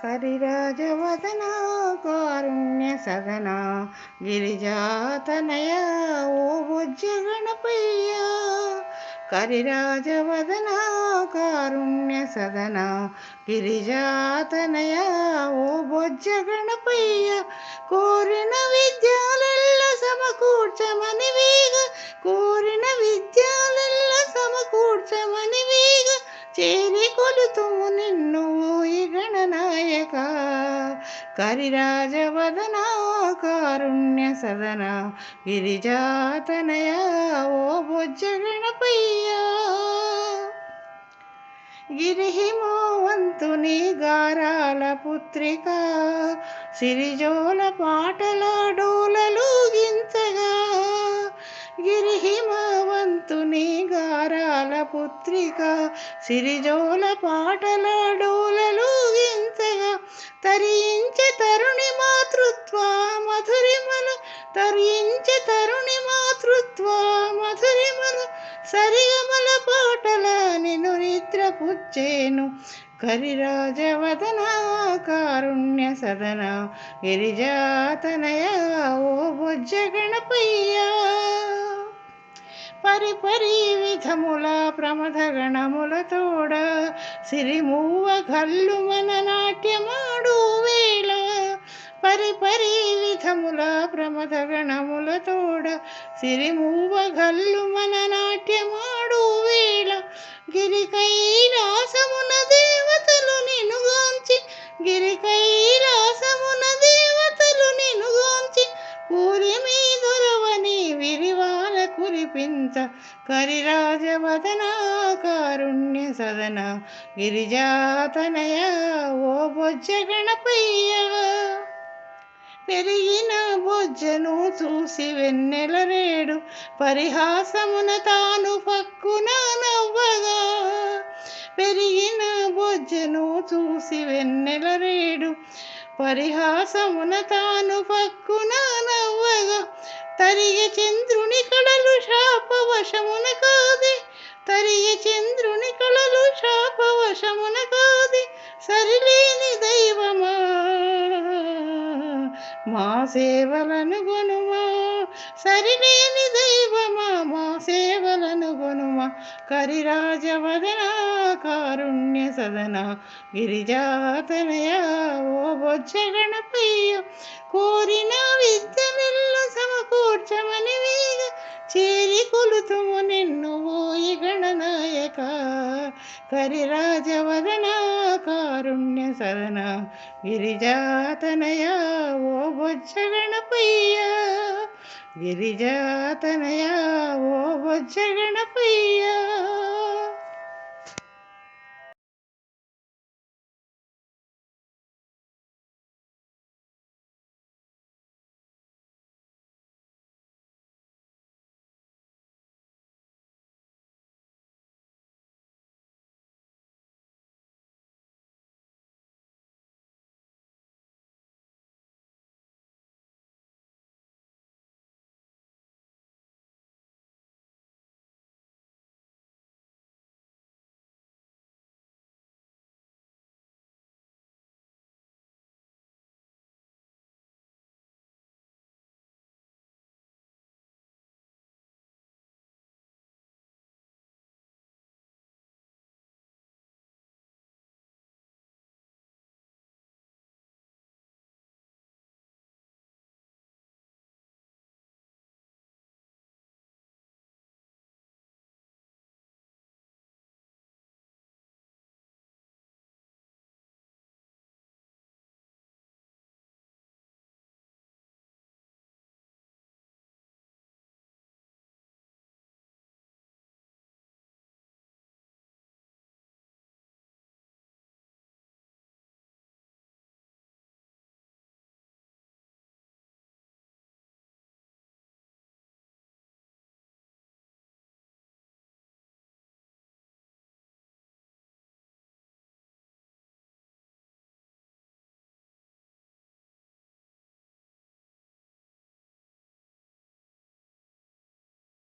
కరిరాజవదన కారుణ్య సదన గిరిజాతనయ ఓ బుజ్జ గణపయ్య కరిరాజవదన కారుణ్య సదన గిరిజాతనయ ఓ బొజ్జ గణపయ్య కోరిన విద్యాలెల్ల సమకూర్చమని వేగ కోరిన విద్యాలెల్ల సమకూర్చమని వేగ చేరి కొలుతుము నిన్ను కరిరాజవదన కారుణ్య సదన గిరిజాతనయ ఓ బొజ్జ గణపయ్య గిరిహిమోవంతుని గారాల పుత్రిక సిరిజోల పాటల డోలలు గించగా గిరిహిమవంతుని గారాల పుత్రిక సిరిజోల పాటల డోలలు గించగా తరించే తరుణి మాతృత్వ మధురిమల తరించే తరుణి మాతృత్వ మధురిమల సరిగమల పాటల నిను నిద్ర పుచ్చేను. కరిరాజవదన కారుణ్య సదన గిరిజాతనయ ఓ బొజ్జ గణపయ్యా పరిపరి విధముల ప్రమథ గణముల తోడ సిరిమూవ గల్లు మన నాట్యమాడు వేళ. పరిపరి విధముల ప్రమథ గణముల తోడ సిరిమూవ గల్లు మన నాట్యమాడు వేళ. గిరికై కురిపించ కారుణ్య సదన గిరిజాతనయ ఓ బొజ్జ గణపయ్య పెరిగిన బొజ్జను చూసి వెన్నెల రేడు పరిహాసమున తాను పక్కున నవ్వగా. పెరిగిన బొజ్జను చూసి వెన్నెల రేడు పరిహాసమున తాను పక్కున నవ్వగా తరిగ చంద్రుని కళలు శాపవశమున కాదే తరిగ చంద్రుని కళలు శాపవశమున సేవలను గొనుమా సరిలేని దైవమా మా సేవలను గొనుమా కరిరాజవదన కారుణ్య సదన. గిరిజాతనయ ఓ బొజ్జ గణపయ్య. కోరిన విద్యనిల్లు సమకూర్చమని వేగ. చేరి కొలుతుము నిన్ను ఓయి గణనాయక కరిరాజవదన కారుణ్య సదన గిరిజాతనయ ఓ బొజ్జ గణపయ్య గిరిజాతనయ ఓ బొజ్జ గణపయ్య